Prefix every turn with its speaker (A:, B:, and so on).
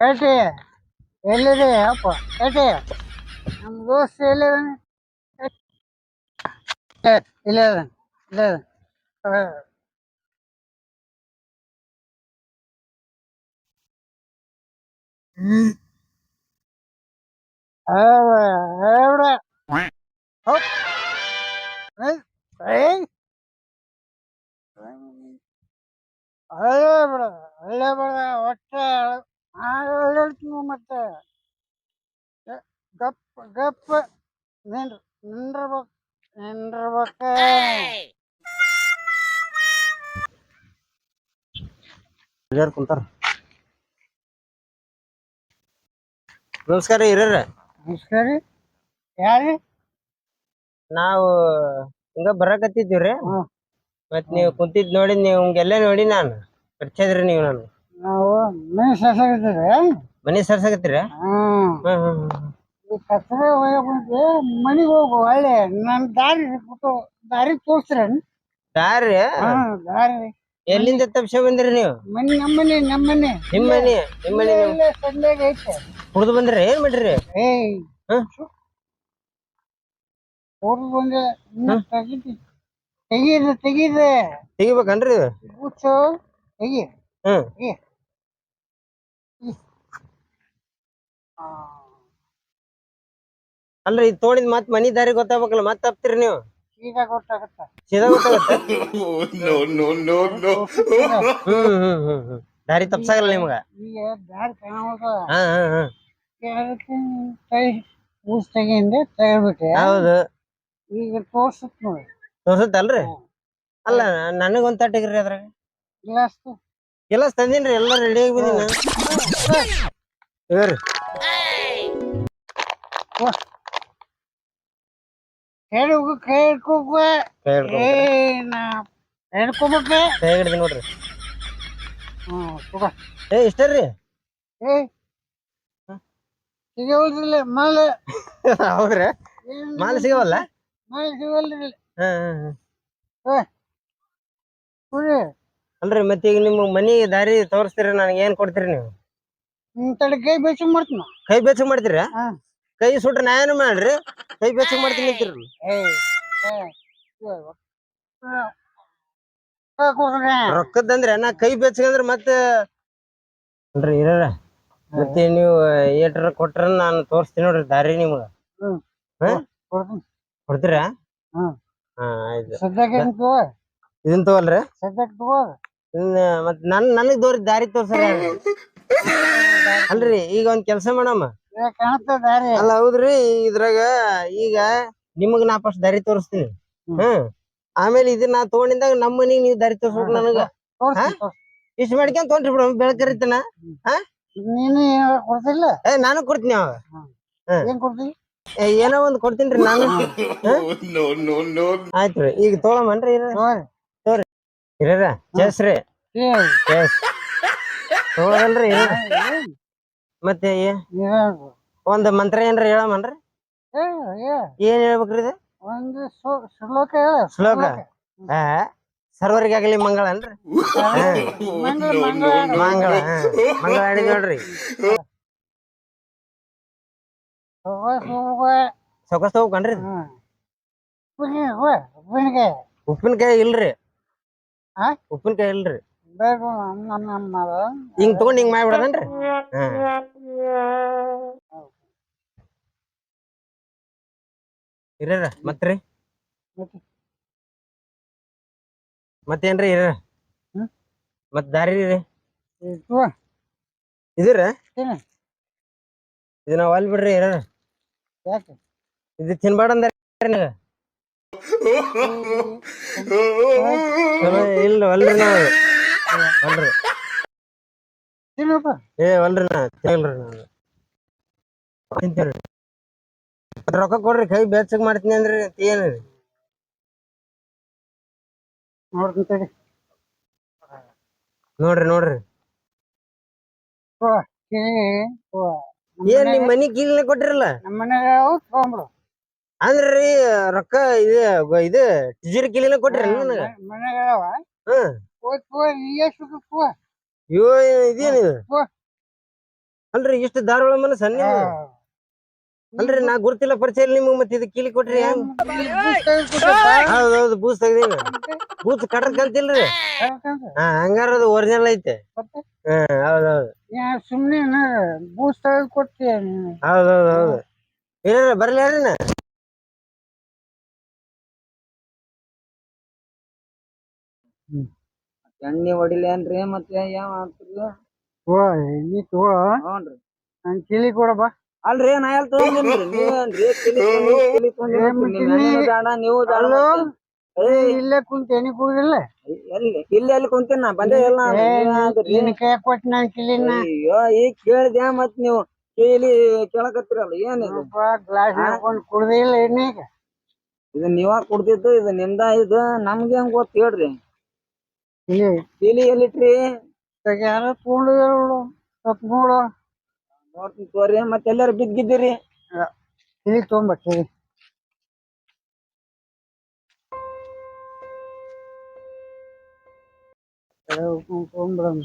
A: ಏ ಕಟ್ಟಿ ಎಲ್ಲಿದೆ ಅಪ್ಪ ಕಟ್ಟಿ ನಮ್ಮ ದೋಸ್ತ ಎಲ್ಲಿದಾನೆ ಏ, ಇಲ್ಲೇ ಇದಾನೆ ಇಲ್ಲೇ ಇದಾನೆ ಆ, ಹ್ಮ್ ಹೌದ ಹೌದ ಹೌದ್. ಏ, ಹೇಳ್ತೀನಿ ಮತ್ತೆ. ಗಪ್ಪ ಗಪ್ ಗಪ್ ನಿಂದ್ರ ನಿಂದ್ರಬೇಕು ನಿಂದ್ರಬೇಕ.
B: ಹಿರಿಯರ್ ಕುಂತಾರ. ನಮಸ್ಕಾರ ಹಿರಿಯರ.
A: ನಮಸ್ಕಾರ ಯಾರಿ
B: ನಾವು ಹಿಂಗ ಬರಾಕತ್ತಿದ್ದೀವ್ರಿ.
A: ಹ್ಮ್.
B: ಮತ್ ನೀವು ಕುಂತಿದ್ ನೋಡಿ ನೀವು ಹಿಂಗೆಲ್ಲ ನೋಡಿ ನಾನು. ಪರಿಚಯದ್ರಿ ನೀವು ನಾನು.
A: ನಾವು ಮನೆ ಸಸಾಗಿದ್ದೀವಿ
B: ಮನೆ ಸರ್ಸಾಕತ್ತೀರ?
A: ಹ್ಮ್. ಈ ಕಸರೆ ಒಯ್ಯಕ್ಕೆ ಮನೆಗೆ ಹೋಗು ಒಳ್ಳೆ ನನ್ನ ದಾರಿ ಬಿಟ್ಟು ದಾರಿ ತೋರಿಸ್ರಿ
B: ದಾರಿ?
A: ಹಾ ದಾರಿ.
B: ಎಲ್ಲಿಂದ ತಪ್ಸ ಬಂದ್ರಿ ನೀವು?
A: ಮನೆ ನಮ್ಮನೆ ನಮ್ಮನೆ.
B: ನಿಮ್ಮನೆ ನಿಮ್ಮನೆ
A: ಇಲ್ಲೇ ಸಂದೇಗ ಐತೆ.
B: ಕುಡ್ದು ಬಂದ್ರಿ ಏನ್ ಮಾಡ್ರಿ?
A: ಏಯ್.
B: ಹ್ಮ್?
A: ಬಂದೆ ತೆಗಿತಿ ತೆಗೀರಿ ತೆಗೀರಿ.
B: ತೆಗಿಬೇಕನ್ರಿ?
A: ಕೂಸು ತೆಗಿ.
B: ಹ್ಮ್
A: ತೆಗಿ.
B: ಅಲ್ರಿ ಇದು ತೋಣಿದ್ ಮತ್ ಮನಿ ದಾರಿ ಗೊತ್ತಾಗಬೇಕಲ್ಲ ಮತ್ ತಪ್ತಿರಿ ನೀವು?
A: ಸೀದಾ ಗೊತ್ತಾಗತ್ತ.
B: ಸೀದಾ ಗೊತ್ತಾಗತ್ತೆ?
C: No, no, no, no.
B: ಹ್ಮ್ ಹ್ಮ್ ಹ್ಮ್ ಹ್ಮ್. ದಾರಿ ತಪ್ಸಾಗಲ್ಲ ನಿಮ್ಗ?
A: ಈಗ ದಾರಿ ಕಾಣೋದ
B: ಹಾ ಹಾ ಹಾ.
A: ಅದಕ್ಕೆ ಕೈ ಕೂಸ್ ತೆಗಿಂದೆ ತೆಗಿಬಿಟ್ಟೆ
B: ಹೌದು.
A: ಈಗ ತೋರ್ಸತ್ ನೋಡಿ.
B: ತೋರ್ಸತ್ತಲ್ರಿ ಅಲ್ಲ ನನಗೊಂದ್ ತಟ್ಟಿಗ್ರಿ ಅದ್ರಾಗ.
A: ಗ್ಲಾಸ್
B: ಎಲ್ಲ ತಂದಿನ್ರಿ ಎಲ್ಲ ರೆಡಿ ಆಗಿ ಬಂದಿನ. ಇವ್ರಿ.
A: ಕೈ
B: ಕೈ
A: ಏ ನಾ ಹಿಡ್ಕೋಬೇಕ
B: ಕೈ ಹಿಡ್ದಿ ನೋಡ್ರಿ.
A: ಹ್ಮ್ ತಗೋ
B: ಏ
A: ಸಿಗವಲ್ದಿಲ್ಲ ಮಾಲೆ.
B: ಹೌದ್ರಿ? ಮಾಲ್ ಸಿಗವಲ್ಲ?
A: ಮಾಲೆ
B: ಅಲ್ರಿ ಮತ್ತೆ ಈಗ ನಿಮ್ಮ ಮನಿ ದಾರಿ ತೋರಿಸ್ತೀರಿ? ನನಗೆ ಏನ್ ಕೊಡ್ತೀರಿ ನೀವು?
A: ತಡೆ ಕೈ ಬೇಚು ಮಾಡ್ತೀನಿ.
B: ಕೈ ಬೆಚ್ಚಗ್ ಮಾಡ್ತೀರಾ? ಕೈ ಸುಟ್ರ ನಾ ಏನು ಮಾಡ್ರಿ? ಕೈ ಬೆಚ್ಚಗ್ ಮಾಡ್ತೀನಿ ಅಂತೀರಿ ರೊಕ್ಕದಂದ್ರೆ ನಾ ಕೈ ಬೆಚ್ಚಗಂದ್ರ ಮತ್ತೆ ಇರ ಮತ್ತೆ ನೀವು ಏಟ್ರ ಕೊಟ್ರ ನಾನು ತೋರಿಸ್ತೀನಿ ನೋಡ್ರಿ ದಾರಿ ನಿಮ್ಗ. ಕೊಡ್ತೀರಾ? ಇದನ್ ತಗೋಲ್ರಿ? ಮತ್ ನನ್ ನನಗ್ ದೋರಿ ದಾರಿ ತೋರ್ಸ್ರಿ ಅಲ್ರಿ ಈಗ ಒಂದ್ ಕೆಲ್ಸ ಮಾಡಮ್ಮ
A: ಏ ದಾರಿ.
B: ಅಲ್ಲ ಹೌದ್ರಿ ಇದ್ರಾಗ ಈಗ ನಿಮಗ್ ನಾ ಫಸ್ಟ್ ದಾರಿ ತೋರಿಸ್ತೀನಿ.
A: ಹ್ಮ್.
B: ಆಮೇಲೆ ಇದನ್ನ ನಾ ತಗೊಂಡಿದ್ದಾಗ ನಮ್ಮ ಮನಿಗ್ ನೀವ್ ದಾರಿ ತೋರ್ಸ್ಬೇಕು ನನಗ.
A: ತೋರ್ಸ್ತೀನಿ, ತೋರ್ಸ್ತೀನಿ.
B: ಇಷ್ಟ ಮಾಡ್ಕೊಂಡ್ ತೊಗೊಂಡ್ರಿ ಬಿಡ ಬೆಳಕರಿತನ
A: ನೀನು ಏನಾರ ಕೊಡ್ತಿಲ್ಲ?
B: ಏ ನಾನು ಕೊಡ್ತೀನಿ ಅವಾಗ.
A: ಏನ್ ಕೊಡ್ತಿ
B: ಏ, ಏನೋ ಒಂದ್ ಕೊಡ್ತೀನ್ರಿ ನಾನು.
C: no, no, no.
B: ಆಯ್ತು ರೀ ಈಗ ತೊಗೊಳಮನ್ರಿ ಇರ
A: ತೋರಿ.
B: ಇರ
A: ಏ
B: ಚೇಸ್ ತೊಗೊಳಲ್ರಿ ಇರ ಮತ್ತೆ? ಒಂದ್ ಮಂತ್ರ ಏನ್ರ ಹೇಳಮನ್ರಿ? ಏನ್ ಹೇಳ್ಬೇಕ್ರಿ ಇದು?
A: ಒಂದು ಶ್ಲೋ- ಶ್ಲೋಕ ಹೇಳ
B: ಶ್ಲೋಕ? ಸರ್ವರಿಗಾಗಲಿ ಮಂಗಳ ಅನ್ರಿ
A: ಮಂಗಳ ಮಂಗಳ.
B: ಆಡಿ ನೋಡ್ರಿ. ತಗೋಕನ್ರಿ
A: ಉಪ್ಪಿನಿಗೆ
B: ಉಪ್ಪಿನಕಾಯಿ ಇಲ್ರಿ?
A: ಆ?
B: ಉಪ್ಪಿನಕಾಯಿ ಇಲ್ರಿ?
A: ಬೇಕು ನಮ್ಮ ನಮ್ಮ
B: ಹಿಂಗ್ ತಗೊಂಡ್ ಹಿಂಗ್ ಮಾಡ್ಬಿಡದನ್ರಿ? ಹಾ. ಇರ ಮತ್ರಿ?
A: ಮತ್ತೆ?
B: ಮತ್ತೇನ್ರಿ ಇರ
A: ಹ್ಮ್?
B: ಮತ್ ದಾರಿ ರೀ? ಇದಿರ?
A: ತಿನ್ನ.
B: ಇದು ನಾವ್ ಅಲ್ಲಿ ಬಿಡ್ರಿ ಇರ
A: ಯಾಕೆ?
B: ಇದು ತಿನ್ಬೇಡ ಅಂದ್ರಿ ಚಲೋ ಇಲ್ಲ ಅಲ್ರಿ ನಾವು. ಅಲ್ರಿ
A: ತಿನ್ನಪ್ಪ
B: ಏ ಅಲ್ರಿ ನಾ ತಿನ್ನಲ್ರಿ ನಾನು ತಿಂತೀರಿ ಮತ್ತ್ ರೊಕ್ಕ ಕೊಡ್ರಿ ಕೈ ಬೆಚ್ಚಗ್ ಮಾಡ್ತೀನಿ ಅಂದ್ರಿ ಏನ್ರಿ
A: ನೋಡ್ತೀನಿ ತಡಿ
B: ನೋಡ್ರಿ ನೋಡ್ರಿ
A: ಓ ಕಿವಿ ಓ
B: ಏನ್ ನಿಮ್ ಮನಿ ಕೀಲಿನ ಕೊಟ್ಟಿರಲ್ಲ
A: ನಮ್ಮ ಮನೆಗೆ ಅವು ತಗೊಂಬಿಡು
B: ಅಂದ್ರಿ ರೊಕ್ಕ ಇದು ಗ- ಇದು ಕಿಲಿನ ಕೀಲಿನ ಕೊಟ್ರಿ ನನಗ.
A: ಮನೆಗೆ ಅವ
B: ಹ್ಮ್
A: ಹೋಗ್ ತಗೋ ನೀ ಎಷ್ಟು ತಗೋ
B: ಅಯ್ಯೋ ಇದೇನಿದು
A: ಓ.
B: ಅಲ್ರಿ ಇಷ್ಟು ಧಾರವಾಳ ಮನಸ್ಸ ನೀವು ಅಲ್ರಿ ನಾ ಗುರ್ತಿಲ್ಲ ಪರಿಚಯ ಇಲ್ಲ ನಿಮ್ಗೆ ಮತ್ತೆ ಇದು ಕೀಲಿ ಕೊಟ್ರಿ ಹೆಂಗ್? ಹೌದೌದು ಬೂಸ್ ತೆಗ್ದೀನಿ. ಬೂಸ್ ಕಟ್ರಕ್ ಕಲ್ತಿಲ್ರಿ ಹಾ ಹಂಗಾರ ಅದು ಒರಿಜಿನಲ್ ಐತೆ. ಹಾ ಹೌದೌದು.
A: ಸುಮ್ನೆ ಬೂಸ್ ತೆಗೆದು ಕೊಡ್ತೀಯ
B: ಹೌದೌದು ಹೌದು. ಏನಾರ ಬರ್ಲಿ ಯಾರಿನ
D: ಎಣ್ಣೆ ಹೊಡಿಲೇನ್ರಿ ಮತ್ತೆ ಏನ್ ಆಗ್ತದ
A: ಓ ನೀ ತಗೋ
D: ಹ್ಞೂನ್ರಿ
A: ಕಿಲಿ ಕೊಡಪ್ಪ
D: ಅಲ್ರಿ ನಾ ಎಲ್ಲಿ ತಗೊಂಡಿನ್ರಿ? ನೀವೇನ್ರಿ? ಕಿಲಿ ತಗೊಂಡಿ- ಕಿಲಿ ತಗೊಂಡಿರ್ತೀರಿ. ನೀವ್. ಎಣ್ಣೆನೂ ಬೇಡ ನೀವು ಬೇಡ
A: ಅಲ್ಲೋ
D: ಮತ್ತೆ.
A: ನೀ ಇಲ್ಲೇ ಕುಂತ ಎಣ್ಣಿ ಕುಡಿದಿಲ್ಲ
D: ಎಲ್ಲಿ? ಇಲ್ಲಿ ಎಲ್ಲಿ ಕುಂತೀನಿ ನಾ? ಬಂದೇ ಇಲ್ಲ ನಾನು. ನೀವ್ ಯಾಕ್ರಿ?
A: ಕೈ ಕೊಟ್ಟು ನಾನು ಕಿಲಿನ.
D: ಅಯ್ಯೋ ಈಗ ಕೇಳಿದ್ಯಾ ಮತ್ ನೀವು. ಕೇಳಿ ಕೇಳಕತ್ತಿರಲ್ಲ ಏನಿದು
A: ಗ್ಲಾಸ್ ಹಾಕೊಂಡು ಕುಡ್ದೇ ಇಲ್ಲ ಈಗ
D: ಇದು ನೀವ ಕುಡ್ದಿದ್ದು ಇದು ನಿಮ್ದ ಇದು. ನಮ್ಗೆ ಹೆಂಗ್ ಗೊತ್ತ ಹೇಳ್ರಿ?
A: ಇಲ್ಲಿ
D: ಕೀಲಿ ಎಲ್ಲಿಟ್ರಿ?
A: ಯಾರ ತಗೊಂಡು ಸ್ವಲ್ಪ ನೋಡು.
D: ನೋಡ್ತೀನಿ ತೋರಿ ಮತ್ತೆ ಎಲ್ಲಾರು ಬಿದ್ದಿದ್ದೀರಿ
A: ಇಲ್ಲಿ ತೊಗೊಂಬ ಕಿಲಿ ತೊಗೊಂಡ್ಬಿಡಮ್ಮ